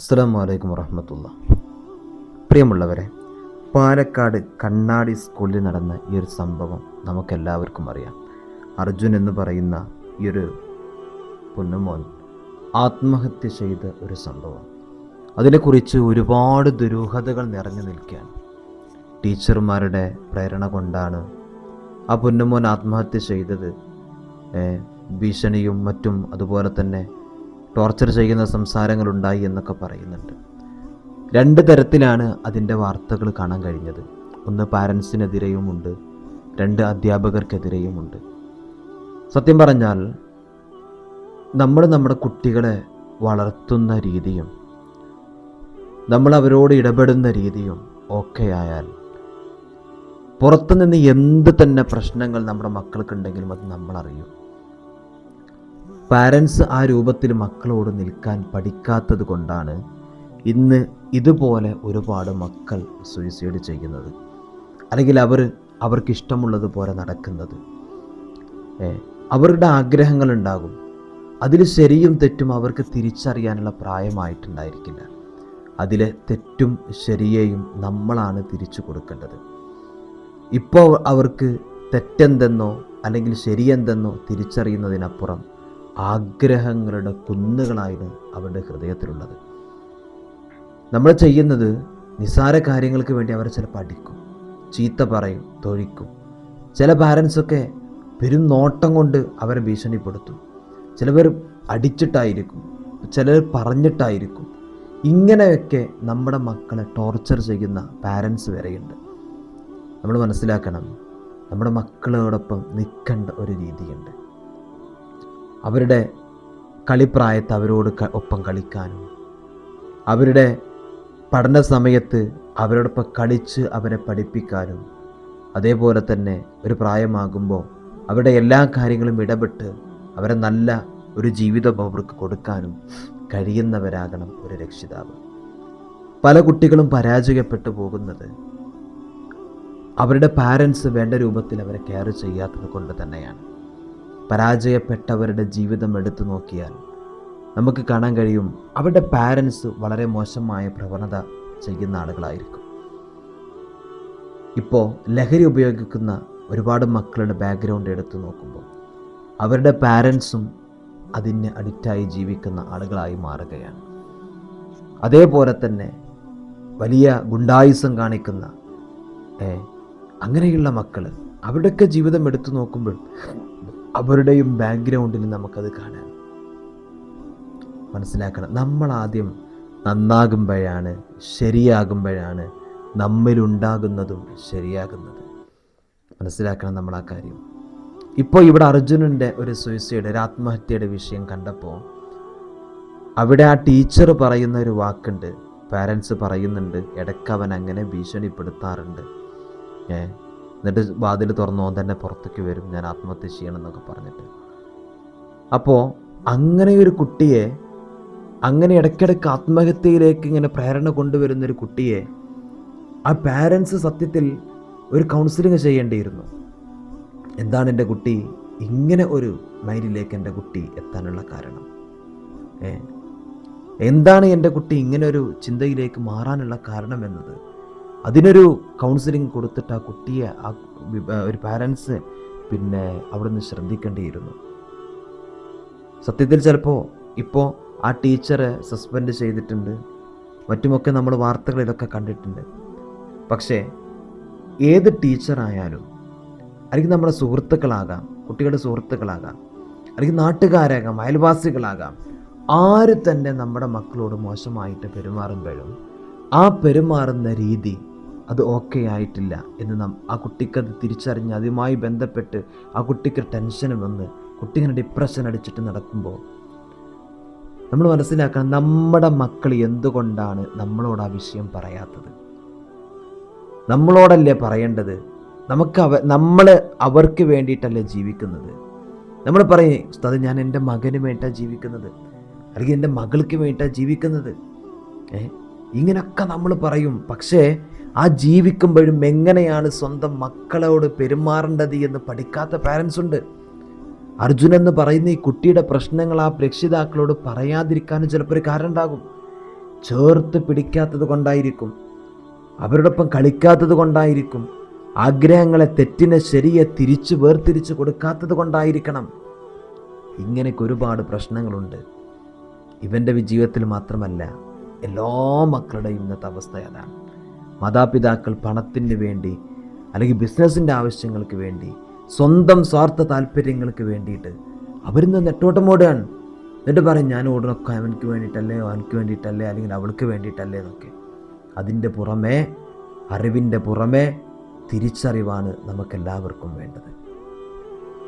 അസ്സാം വലൈക്കും വറഹമത്തുള്ള. പ്രിയമുള്ളവരെ പാലക്കാട് കണ്ണാടി സ്കൂളിൽ നടന്ന ഈ ഒരു സംഭവം നമുക്കെല്ലാവർക്കും അറിയാം. അർജുൻ എന്ന് പറയുന്ന ഈ ഒരു പൊന്നുമോൻ ആത്മഹത്യ ചെയ്ത ഒരു സംഭവം. അതിനെക്കുറിച്ച് ഒരുപാട് ദുരൂഹതകൾ നിറഞ്ഞു നിൽക്കുകയാണ്. ടീച്ചർമാരുടെ പ്രേരണ കൊണ്ടാണ് ആ പൊന്നുമോൻ ആത്മഹത്യ ചെയ്തത്. ഭീഷണിയും മറ്റും അതുപോലെ തന്നെ ടോർച്ചർ ചെയ്യുന്ന സംസാരങ്ങളുണ്ടായി എന്നൊക്കെ പറയുന്നുണ്ട്. രണ്ട് തരത്തിലാണ് അതിന്റെ വാർത്തകൾ കാണാൻ കഴിഞ്ഞത്. ഒന്ന് പാരൻസിനെതിരെയുമുണ്ട് രണ്ട് അധ്യാപകർക്കെതിരെയുമുണ്ട്. സത്യം പറഞ്ഞാൽ നമ്മൾ നമ്മുടെ കുട്ടികളെ വളർത്തുന്ന രീതിയും നമ്മൾ അവരോട് ഇടപെടുന്ന രീതിയും ഒക്കെ ആയാൽ പുറത്തുനിന്ന് എന്ത് തന്നെ പ്രശ്നങ്ങൾ നമ്മുടെ മക്കൾക്കുണ്ടെങ്കിലും അത് നമ്മൾ അറിയും പാരൻസ് ആ രൂപത്തിൽ മക്കളോട് നിൽക്കാൻ പഠിക്കാത്തത് കൊണ്ടാണ് ഇന്ന് ഇതുപോലെ ഒരുപാട് മക്കൾ സൂയിസൈഡ് ചെയ്യുന്നത്. അല്ലെങ്കിൽ അവർ അവർക്ക് ഇഷ്ടമുള്ളതുപോലെ നടക്കുന്നത്. അവരുടെ ആഗ്രഹങ്ങൾ ഉണ്ടാകും. അതിൽ ശരിയും തെറ്റും അവർക്ക് തിരിച്ചറിയാനുള്ള പ്രായമായിട്ടുണ്ടായിരിക്കില്ല. അതിലെ തെറ്റും ശരിയെയും നമ്മളാണ് തിരിച്ചു കൊടുക്കേണ്ടത്. ഇപ്പോൾ അവർക്ക് തെറ്റെന്തെന്നോ അല്ലെങ്കിൽ ശരിയെന്തെന്നോ തിരിച്ചറിയുന്നതിനപ്പുറം ആഗ്രഹങ്ങളുടെ കുന്നുകളായിരുന്നു അവരുടെ ഹൃദയത്തിലുള്ളത്. നമ്മൾ ചെയ്യുന്നത് നിസാര കാര്യങ്ങൾക്ക് വേണ്ടി അവർ ചിലപ്പോൾ അടിക്കും ചീത്ത പറയും തൊഴിക്കും. ചില പാരൻസൊക്കെ പെരും നോട്ടം കൊണ്ട് അവരെ ഭീഷണിപ്പെടുത്തും. ചിലവർ അടിച്ചിട്ടായിരിക്കും ചിലർ പറഞ്ഞിട്ടായിരിക്കും. ഇങ്ങനെയൊക്കെ നമ്മുടെ മക്കളെ ടോർച്ചർ ചെയ്യുന്ന പാരൻസ് വരെയുണ്ട്. നമ്മൾ മനസ്സിലാക്കണം നമ്മുടെ മക്കളോടൊപ്പം നിൽക്കേണ്ട ഒരു രീതിയുണ്ട്. അവരുടെ കളിപ്രായത്ത് അവരോട് ഒപ്പം കളിക്കാനും. അവരുടെ പഠന സമയത്ത് അവരോടൊപ്പം കളിച്ച് അവരെ പഠിപ്പിക്കാനും. അതേപോലെ തന്നെ ഒരു പ്രായമാകുമ്പോൾ അവരുടെ എല്ലാ കാര്യങ്ങളും ഇടപെട്ട് അവരെ നല്ല ഒരു ജീവിതം അവർക്ക് കൊടുക്കാനും കഴിയുന്നവരാകണം ഒരു രക്ഷിതാവ്. പല കുട്ടികളും പരാജയപ്പെട്ടു പോകുന്നത് അവരുടെ പാരൻസ് വേണ്ട രൂപത്തിൽ അവരെ കെയർ ചെയ്യാത്തത് കൊണ്ട് തന്നെയാണ്. പരാജയപ്പെട്ടവരുടെ ജീവിതം എടുത്തു നോക്കിയാൽ നമുക്ക് കാണാൻ കഴിയും അവരുടെ പാരൻസ് വളരെ മോശമായ പ്രവണത ചെയ്യുന്ന ആളുകളായിരിക്കും. ഇപ്പോൾ ലഹരി ഉപയോഗിക്കുന്ന ഒരുപാട് മക്കളുടെ ബാക്ക്ഗ്രൗണ്ട് എടുത്തു നോക്കുമ്പോൾ അവരുടെ പാരൻസും അതിന് അഡിക്റ്റായി ജീവിക്കുന്ന ആളുകളായി മാറുകയാണ്. അതേപോലെ തന്നെ വലിയ ഗുണ്ടായുസം കാണിക്കുന്ന അങ്ങനെയുള്ള മക്കൾ അവരുടെയൊക്കെ ജീവിതം എടുത്തു നോക്കുമ്പോൾ അവരുടെയും ബാക്ക്ഗ്രൗണ്ടിൽ നമുക്കത് കാണാം മനസ്സിലാക്കണം. നമ്മൾ ആദ്യം നന്നാകുമ്പോഴാണ് ശരിയാകുമ്പോഴാണ് നമ്മിലുണ്ടാകുന്നതും ശരിയാകുന്നത്. മനസ്സിലാക്കണം നമ്മൾ ആ കാര്യം. ഇപ്പോൾ ഇവിടെ അർജുനന്റെ ഒരു സൂയിസൈഡ് ഒരു ആത്മഹത്യയുടെ വിഷയം കണ്ടപ്പോൾ അവിടെ ആ ടീച്ചർ പറയുന്ന ഒരു വാക്കുണ്ട് പാരൻസ് പറയുന്നുണ്ട് ഇടയ്ക്ക് അവൻ അങ്ങനെ ഭീഷണിപ്പെടുത്താറുണ്ട്. ഏ? എന്നിട്ട് വാതിൽ തുറന്നു ഓൻ തന്നെ പുറത്തേക്ക് വരും ഞാൻ ആത്മഹത്യ ചെയ്യണം എന്നൊക്കെ പറഞ്ഞിട്ട്. അപ്പോൾ അങ്ങനെ ഒരു കുട്ടിയെ അങ്ങനെ ഇടയ്ക്കിടയ്ക്ക് ആത്മഹത്യയിലേക്ക് ഇങ്ങനെ പ്രേരണ കൊണ്ടുവരുന്ന ഒരു കുട്ടിയെ ആ പാരൻസ് സത്യത്തിൽ ഒരു കൗൺസിലിംഗ് ചെയ്യേണ്ടിയിരുന്നു. എന്താണ് എന്റെ കുട്ടി? ഇങ്ങനെ ഒരു മൈലിലേക്ക് എന്റെ കുട്ടി എത്താനുള്ള കാരണം. എന്താണ് എന്റെ കുട്ടി ഇങ്ങനെ ഒരു ചിന്തയിലേക്ക് മാറാനുള്ള കാരണം എന്നത്? അതിനൊരു കൗൺസിലിംഗ് കൊടുത്തിട്ട് ആ കുട്ടിയെ ആ ഒരു പാരൻസ് പിന്നെ അവിടുന്ന് ശ്രദ്ധിക്കേണ്ടിയിരുന്നു. സത്യത്തിൽ ചിലപ്പോൾ ഇപ്പോൾ ആ ടീച്ചറെ സസ്പെൻഡ് ചെയ്തിട്ടുണ്ട്. മറ്റുമൊക്കെ നമ്മൾ വാർത്തകൾ ഇതൊക്കെ കണ്ടിട്ടുണ്ട്. പക്ഷേ ഏത് ടീച്ചറായാലും അല്ലെങ്കിൽ നമ്മുടെ സുഹൃത്തുക്കളാകാം കുട്ടികളുടെ സുഹൃത്തുക്കളാകാം അല്ലെങ്കിൽ നാട്ടുകാരാകാം അയൽവാസികളാകാം ആര് തന്നെ നമ്മുടെ മക്കളോട് മോശമായിട്ട് പെരുമാറുമ്പോഴും ആ പെരുമാറുന്ന രീതി അത് ഓക്കെ ആയിട്ടില്ല എന്ന് നാം ആ കുട്ടിക്കത് തിരിച്ചറിഞ്ഞ് അതുമായി ബന്ധപ്പെട്ട് ആ കുട്ടിക്ക് ടെൻഷൻ വന്ന് കുട്ടിങ്ങനെ ഡിപ്രഷൻ അടിച്ചിട്ട് നടക്കുമ്പോൾ നമ്മൾ മനസ്സിലാക്കണം നമ്മുടെ മക്കൾ എന്തുകൊണ്ടാണ് നമ്മളോട് ആ വിഷയം പറയാത്തത്? നമ്മളോടല്ലേ പറയേണ്ടത്? നമുക്ക് അവ നമ്മൾ അവർക്ക് വേണ്ടിയിട്ടല്ലേ ജീവിക്കുന്നത്? നമ്മൾ പറയും ഉസ്താദ് ഞാൻ എന്റെ മകന് വേണ്ടിയിട്ടാണ് ജീവിക്കുന്നത്. അല്ലെങ്കിൽ എന്റെ മകൾക്ക് വേണ്ടിയിട്ടാണ് ജീവിക്കുന്നത്. ഏ? ഇങ്ങനൊക്കെ നമ്മൾ പറയും. പക്ഷേ ആ ജീവിക്കുമ്പോഴും എങ്ങനെയാണ് സ്വന്തം മക്കളോട് പെരുമാറേണ്ടത് എന്ന് പഠിക്കാത്ത പാരൻസ് ഉണ്ട്. അർജുൻ എന്ന് പറയുന്ന ഈ കുട്ടിയുടെ പ്രശ്നങ്ങൾ ആ രക്ഷിതാക്കളോട് പറയാതിരിക്കാനും ചിലപ്പോൾ ഒരു കാരണം ഉണ്ടാകും. ചേർത്ത് പിടിക്കാത്തത് കൊണ്ടായിരിക്കും. അവരോടൊപ്പം കളിക്കാത്തത് കൊണ്ടായിരിക്കും. ആഗ്രഹങ്ങളെ തെറ്റിനെ ശരിയെ തിരിച്ച് വേർതിരിച്ച് കൊടുക്കാത്തത് കൊണ്ടായിരിക്കണം. ഇങ്ങനെയൊക്കെ ഒരുപാട് പ്രശ്നങ്ങളുണ്ട്. ഇവന്റെ ജീവിതത്തിൽ മാത്രമല്ല എല്ലാ മക്കളുടെയും ഇന്നത്തെ അവസ്ഥ അതാണ്. മാതാപിതാക്കൾ പണത്തിന് വേണ്ടി അല്ലെങ്കിൽ ബിസിനസ്സിന്റെ ആവശ്യങ്ങൾക്ക് വേണ്ടി സ്വന്തം സ്വാർത്ഥ താല്പര്യങ്ങൾക്ക് വേണ്ടിയിട്ട് അവരിന്ന് നെട്ടോട്ടം ഓടുകയാണ്. എന്നിട്ട് പറയും ഞാൻ ഓടണൊക്കെ അവനക്ക് വേണ്ടിയിട്ടല്ലേ അവനക്ക് വേണ്ടിയിട്ടല്ലേ അല്ലെങ്കിൽ അവൾക്ക് വേണ്ടിയിട്ടല്ലേ എന്നൊക്കെ. അതിന്റെ പുറമേ അറിവിന്റെ പുറമേ തിരിച്ചറിവാണ് നമുക്കെല്ലാവർക്കും വേണ്ടത്.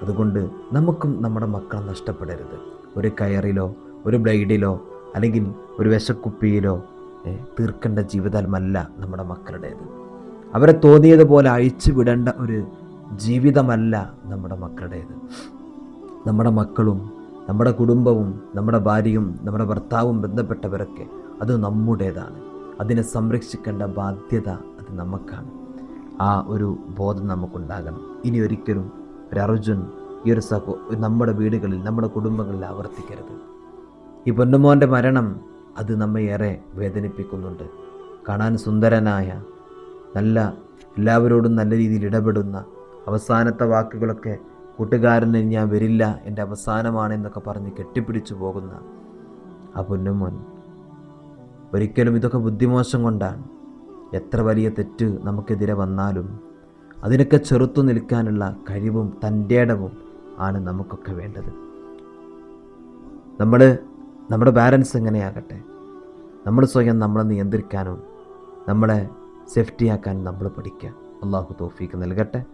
അതുകൊണ്ട് നമുക്കും നമ്മുടെ മക്കളെ നഷ്ടപ്പെടരുത്. ഒരു കയറിലോ ഒരു ബ്ലേഡിലോ അല്ലെങ്കിൽ ഒരു വിശക്കുപ്പിയിലോ തീർക്കേണ്ട ജീവിതമല്ല നമ്മുടെ മക്കളുടേത്. അവരെ തോന്നിയതുപോലെ അഴിച്ചു വിടേണ്ട ഒരു ജീവിതമല്ല നമ്മുടെ മക്കളുടേത്. നമ്മുടെ മക്കളും നമ്മുടെ കുടുംബവും നമ്മുടെ ഭാര്യയും നമ്മുടെ ഭർത്താവും ബന്ധപ്പെട്ടവരൊക്കെ അത് നമ്മുടേതാണ്. അതിനെ സംരക്ഷിക്കേണ്ട ബാധ്യത അത് നമുക്കാണ്. ആ ഒരു ബോധം നമുക്കുണ്ടാകണം. ഇനി ഒരിക്കലും ഒരു അർജുൻ ഈ ഒരു സഹോ നമ്മുടെ വീടുകളിൽ നമ്മുടെ കുടുംബങ്ങളിൽ ആവർത്തിക്കരുത്. ഈ പൊന്നുമോന്റെ മരണം അത് നമ്മെ ഏറെ വേദനിപ്പിക്കുന്നുണ്ട്. കാണാൻ സുന്ദരനായ നല്ല എല്ലാവരോടും നല്ല രീതിയിൽ ഇടപെടുന്ന അവസാനത്തെ വാക്കുകളൊക്കെ കൂട്ടുകാരന് ഞാൻ വരില്ല എന്റെ അവസാനമാണ് എന്നൊക്കെ പറഞ്ഞ് കെട്ടിപ്പിടിച്ചു പോകുന്ന ആ പൊന്നുമോൻ ഒരിക്കലും ഇതൊക്കെ ബുദ്ധിമോശം കൊണ്ടാണ്. എത്ര വലിയ തെറ്റ് നമുക്കെതിരെ വന്നാലും അതിനൊക്കെ ചെറുത്തു നിൽക്കാനുള്ള കഴിവും തന്റെ ഇടവും ആണ് നമുക്കൊക്കെ വേണ്ടത്. നമ്മൾ നമ്മുടെ പാരൻസ് എങ്ങനെയാകട്ടെ? നമ്മൾ സ്വയം നമ്മളെ നിയന്ത്രിക്കാനും നമ്മളെ സേഫ്റ്റിയാക്കാനും നമ്മൾ പഠിക്കുക. അള്ളാഹു തോഫീക്ക് നൽകട്ടെ.